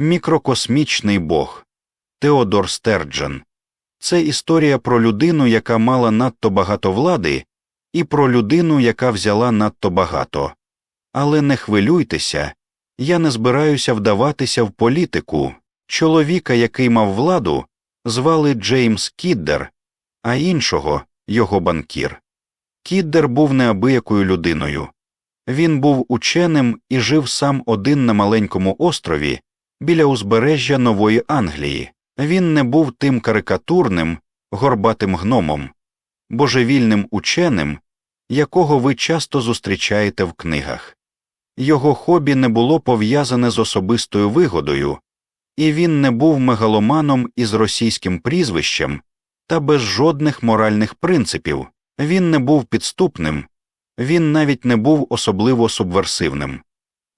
Мікрокосмічний Бог Теодор Стерджен. Це історія про людину, яка мала надто багато влади, і про людину, яка взяла надто багато. Але не хвилюйтеся, я не збираюся вдаватися в політику. Чоловіка, який мав владу, звали Джеймс Кіддер, а іншого його банкір. Кіддер був неабиякою людиною. Він був ученим і жив сам один на маленькому острові біля узбережжя Нової Англії. Він не був тим карикатурним, горбатим гномом, божевільним ученим, якого ви часто зустрічаєте в книгах. Його хобі не було пов'язане з особистою вигодою, і він не був мегаломаном із російським прізвищем та без жодних моральних принципів, він не був підступним, він навіть не був особливо субверсивним.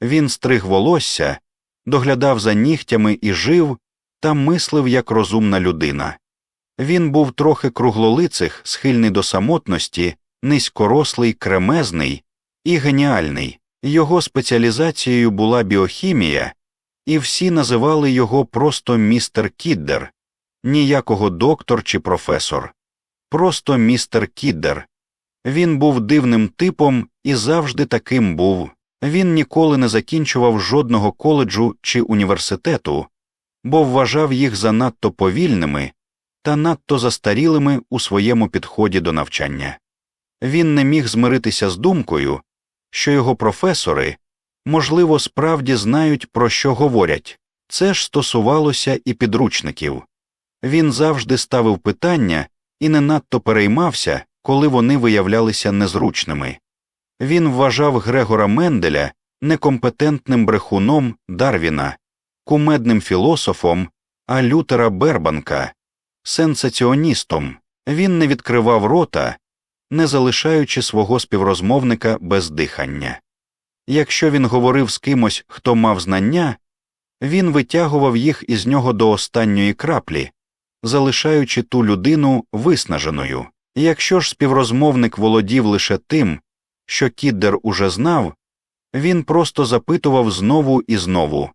Він стриг волосся, доглядав за нігтями і жив та мислив як розумна людина. Він був трохи круглолицих, схильний до самотності, низькорослий, кремезний і геніальний. Його спеціалізацією була біохімія, і всі називали його просто містер Кіддер, ніякого доктор чи професор, просто містер Кіддер. Він був дивним типом і завжди таким був. Він ніколи не закінчував жодного коледжу чи університету, бо вважав їх занадто повільними та надто застарілими у своєму підході до навчання. Він не міг змиритися з думкою, що його професори, можливо, справді знають, про що говорять, це ж стосувалося і підручників. Він завжди ставив питання і не надто переймався, коли вони виявлялися незручними. Він вважав Грегора Менделя некомпетентним брехуном Дарвіна, кумедним філософом, а Лютера Бербанка, сенсаціоністом. Він не відкривав рота, не залишаючи свого співрозмовника без дихання. Якщо він говорив з кимось, хто мав знання, він витягував їх із нього до останньої краплі, залишаючи ту людину виснаженою. Якщо ж співрозмовник володів лише тим, що Кіддер уже знав, він просто запитував знову і знову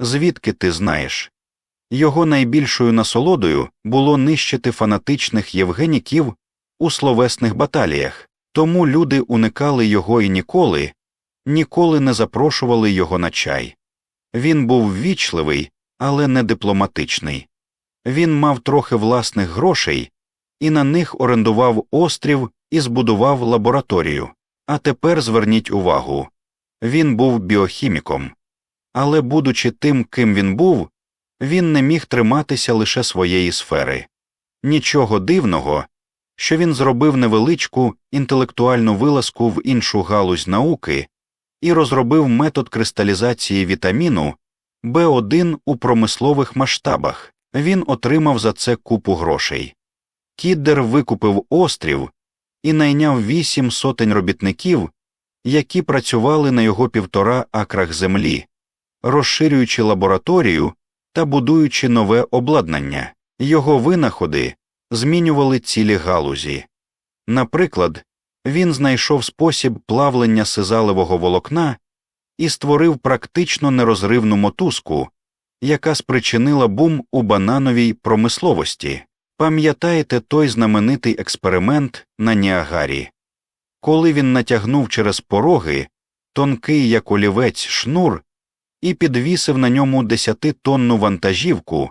звідки ти знаєш? Його найбільшою насолодою було нищити фанатичних євгеніків у словесних баталіях, тому люди уникали його і ніколи, ніколи не запрошували його на чай. Він був ввічливий, але не дипломатичний. Він мав трохи власних грошей і на них орендував острів і збудував лабораторію. А тепер зверніть увагу він був біохіміком, але, будучи тим, ким він був, він не міг триматися лише своєї сфери. Нічого дивного, що він зробив невеличку інтелектуальну вилазку в іншу галузь науки і розробив метод кристалізації вітаміну Б1 у промислових масштабах. Він отримав за це купу грошей. Кіддер викупив острів і найняв вісім сотень робітників, які працювали на його півтора акрах землі, розширюючи лабораторію та будуючи нове обладнання. Його винаходи змінювали цілі галузі. Наприклад, він знайшов спосіб плавлення сизалевого волокна і створив практично нерозривну мотузку, яка спричинила бум у банановій промисловості. Пам'ятаєте той знаменитий експеримент на Ніагарі? Коли він натягнув через пороги тонкий як олівець шнур і підвісив на ньому десятитонну вантажівку,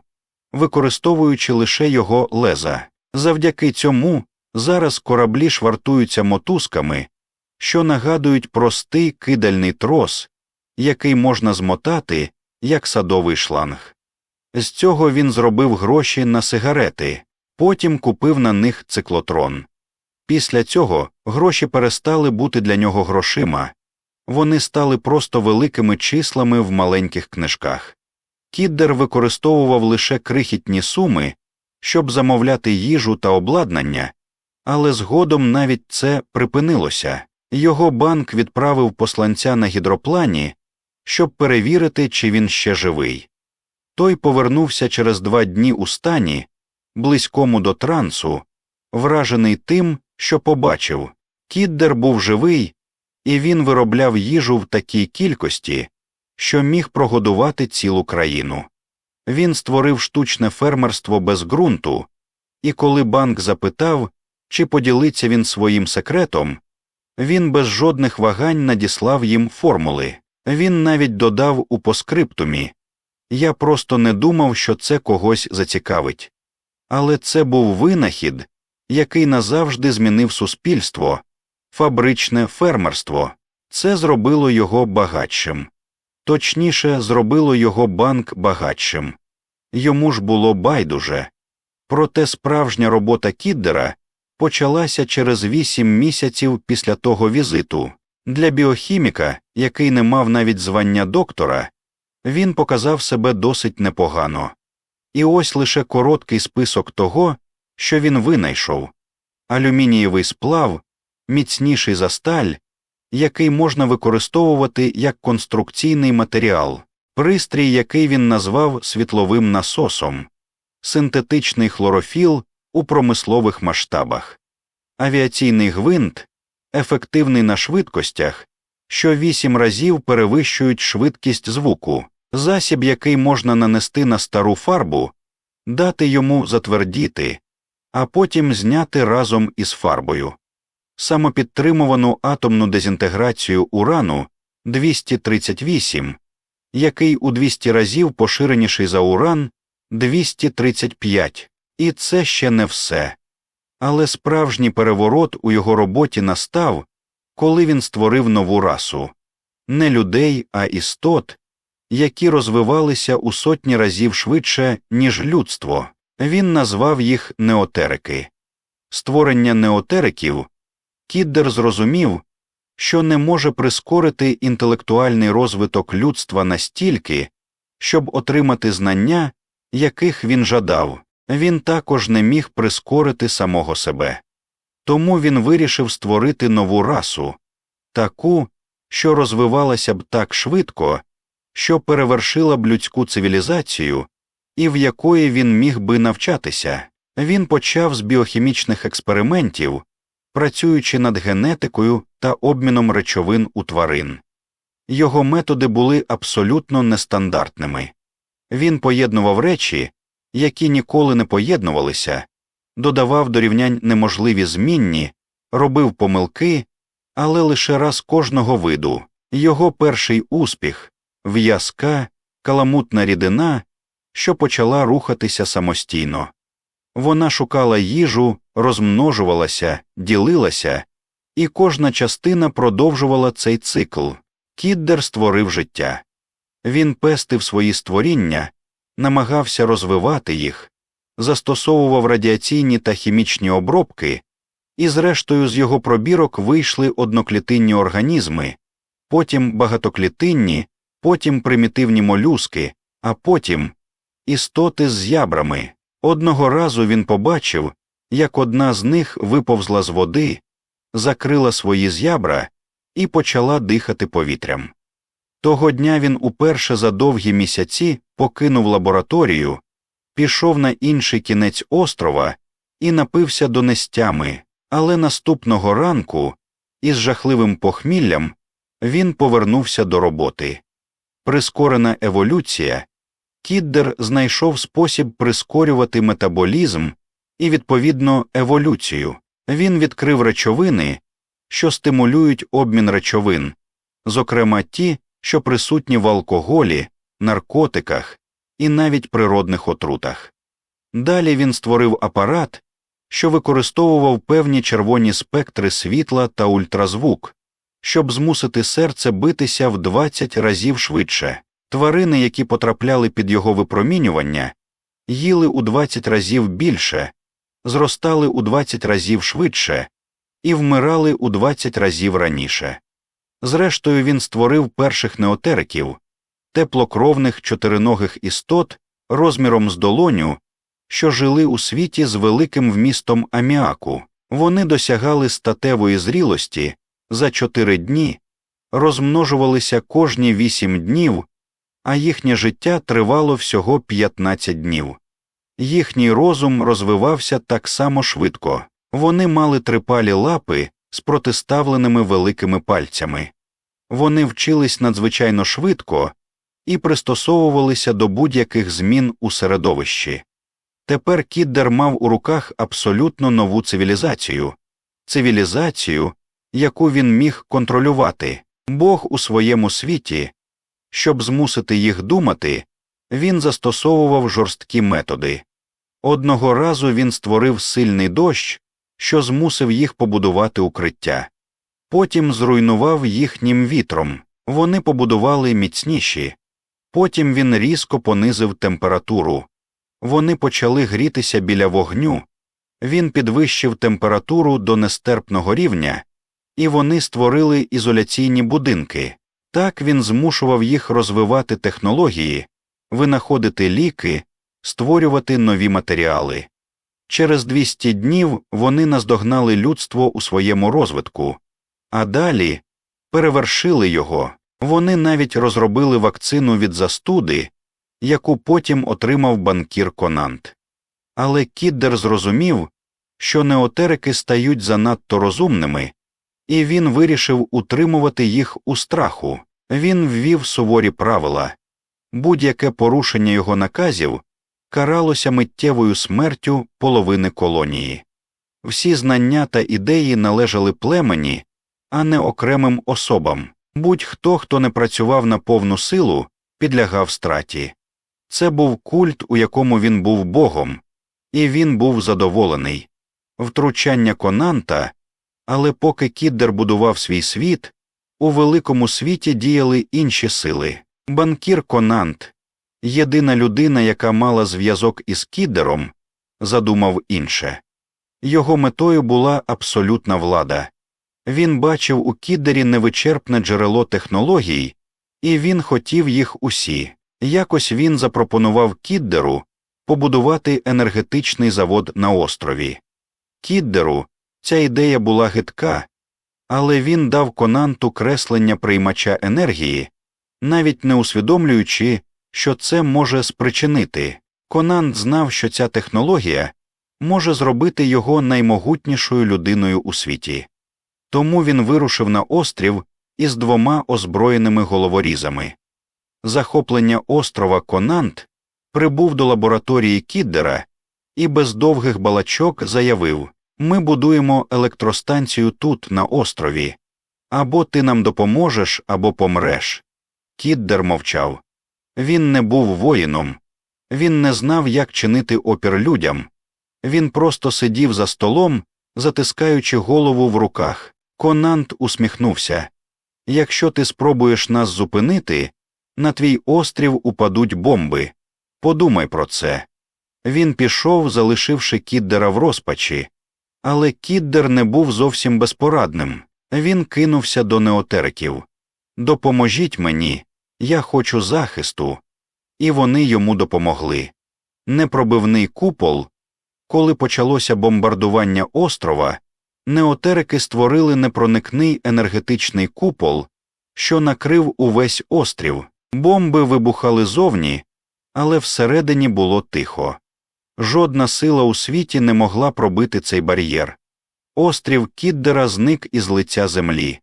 використовуючи лише його леза. Завдяки цьому зараз кораблі швартуються мотузками, що нагадують простий кидальний трос, який можна змотати як садовий шланг. З цього він зробив гроші на сигарети, потім купив на них циклотрон. Після цього гроші перестали бути для нього грошима, вони стали просто великими числами в маленьких книжках. Кіддер використовував лише крихітні суми, щоб замовляти їжу та обладнання, але згодом навіть це припинилося. Його банк відправив посланця на гідроплані, щоб перевірити, чи він ще живий. Той повернувся через два дні у стані, близькому до трансу, вражений тим, що побачив. Кіддер був живий, і він виробляв їжу в такій кількості, що міг прогодувати цілу країну. Він створив штучне фермерство без ґрунту, і коли банк запитав, чи поділиться він своїм секретом, він без жодних вагань надіслав їм формули. Він навіть додав у поскриптумі Я просто не думав, що це когось зацікавить. Але це був винахід, який назавжди змінив суспільство, фабричне фермерство. Це зробило його багатшим. Точніше, зробило його банк багатшим. Йому ж було байдуже. Проте справжня робота Кіддера почалася через вісім місяців після того візиту. Для біохіміка, який не мав навіть звання доктора, він показав себе досить непогано. І ось лише короткий список того, що він винайшов. Алюмінієвий сплав, міцніший за сталь, який можна використовувати як конструкційний матеріал, пристрій, який він назвав світловим насосом, синтетичний хлорофіл у промислових масштабах, авіаційний гвинт, ефективний на швидкостях, що вісім разів перевищують швидкість звуку, засіб, який можна нанести на стару фарбу, дати йому затвердіти, а потім зняти разом із фарбою. Самопідтримувану атомну дезінтеграцію урану 238, який у 200 разів поширеніший за уран 235, і це ще не все. Але справжній переворот у його роботі настав, коли він створив нову расу не людей, а істот, які розвивалися у сотні разів швидше, ніж людство. Він назвав їх неотерики. Створення неотериків Кіддер зрозумів, що не може прискорити інтелектуальний розвиток людства настільки, щоб отримати знання, яких він жадав, він також не міг прискорити самого себе. Тому він вирішив створити нову расу, таку, що розвивалася б так швидко, що перевершила б людську цивілізацію і в якої він міг би навчатися. Він почав з біохімічних експериментів, працюючи над генетикою та обміном речовин у тварин. Його методи були абсолютно нестандартними. Він поєднував речі, які ніколи не поєднувалися, додавав до рівнянь неможливі змінні, робив помилки, але лише раз кожного виду. Його перший успіх в'язка, каламутна рідина, що почала рухатися самостійно. Вона шукала їжу, розмножувалася, ділилася, і кожна частина продовжувала цей цикл. Кіддер створив життя. Він пестив свої створіння, намагався розвивати їх, застосовував радіаційні та хімічні обробки, і, зрештою, з його пробірок вийшли одноклітинні організми, потім багатоклітинні, потім примітивні молюски, а потім істоти з ябрами. Одного разу він побачив, як одна з них виповзла з води, закрила свої зябра і почала дихати повітрям. Того дня він уперше за довгі місяці покинув лабораторію, пішов на інший кінець острова і напився до нестями, але наступного ранку, із жахливим похміллям, він повернувся до роботи. Прискорена еволюція Кіддер знайшов спосіб прискорювати метаболізм і, відповідно, еволюцію. Він відкрив речовини, що стимулюють обмін речовин, зокрема ті, що присутні в алкоголі, наркотиках і навіть природних отрутах. Далі він створив апарат, що використовував певні червоні спектри світла та ультразвук, щоб змусити серце битися в 20 разів швидше. Тварини, які потрапляли під його випромінювання, їли у 20 разів більше, зростали у 20 разів швидше і вмирали у 20 разів раніше. Зрештою, він створив перших неотериків, теплокровних чотириногих істот розміром з долоню, що жили у світі з великим вмістом аміаку. Вони досягали статевої зрілості за чотири дні, розмножувалися кожні вісім днів а їхнє життя тривало всього 15 днів. Їхній розум розвивався так само швидко, вони мали трипалі лапи з протиставленими великими пальцями, вони вчились надзвичайно швидко і пристосовувалися до будь-яких змін у середовищі. Тепер Кіддер мав у руках абсолютно нову цивілізацію, цивілізацію, яку він міг контролювати, Бог у своєму світі, щоб змусити їх думати, він застосовував жорсткі методи. Одного разу він створив сильний дощ, що змусив їх побудувати укриття, потім зруйнував їхнім вітром, вони побудували міцніші, потім він різко понизив температуру. Вони почали грітися біля вогню, він підвищив температуру до нестерпного рівня, і вони створили ізоляційні будинки. Так він змушував їх розвивати технології, винаходити ліки, створювати нові матеріали. Через 200 днів вони наздогнали людство у своєму розвитку, а далі перевершили його. Вони навіть розробили вакцину від застуди, яку потім отримав банкір Конант. Але Кіддер зрозумів, що неотерики стають занадто розумними, і він вирішив утримувати їх у страху. Він ввів суворі правила будь-яке порушення його наказів каралося миттєвою смертю половини колонії. Всі знання та ідеї належали племені, а не окремим особам. Будь-хто, хто не працював на повну силу, підлягав страті. Це був культ, у якому він був богом, і він був задоволений. Втручання Конанта, але поки Кіддер будував свій світ, у великому світі діяли інші сили. Банкір Конант, єдина людина, яка мала зв'язок із Кіддером, задумав інше. Його метою була абсолютна влада. Він бачив у Кіддері невичерпне джерело технологій, і він хотів їх усі. Якось він запропонував Кіддеру побудувати енергетичний завод на острові. Кіддеру ця ідея була гидка, але він дав конанту креслення приймача енергії, навіть не усвідомлюючи, що це може спричинити. Конант знав, що ця технологія може зробити його наймогутнішою людиною у світі. Тому він вирушив на острів із двома озброєними головорізами. Захоплення острова Конант прибув до лабораторії Кіддера і без довгих балачок заявив Ми будуємо електростанцію тут, на острові, або ти нам допоможеш, або помреш. Кіддер мовчав. Він не був воїном, він не знав, як чинити опір людям. Він просто сидів за столом, затискаючи голову в руках. Конант усміхнувся Якщо ти спробуєш нас зупинити, на твій острів упадуть бомби. Подумай про це. Він пішов, залишивши Кіддера в розпачі, але Кіддер не був зовсім безпорадним. Він кинувся до неотериків Допоможіть мені, я хочу захисту, і вони йому допомогли. Непробивний купол, коли почалося бомбардування острова, неотерики створили непроникний енергетичний купол, що накрив увесь острів. Бомби вибухали зовні, але всередині було тихо. Жодна сила у світі не могла пробити цей бар'єр. Острів Кіддера зник із лиця землі.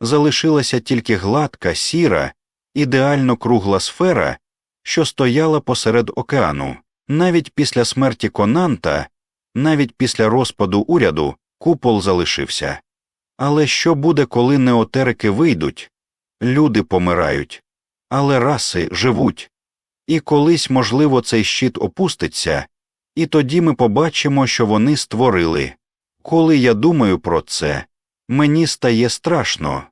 Залишилася тільки гладка, сіра, ідеально кругла сфера, що стояла посеред океану. Навіть після смерті Конанта, навіть після розпаду уряду, купол залишився. Але що буде, коли неотерики вийдуть? Люди помирають, але раси живуть. І колись, можливо, цей щит опуститься, і тоді ми побачимо, що вони створили. Коли я думаю про це, мені стає страшно.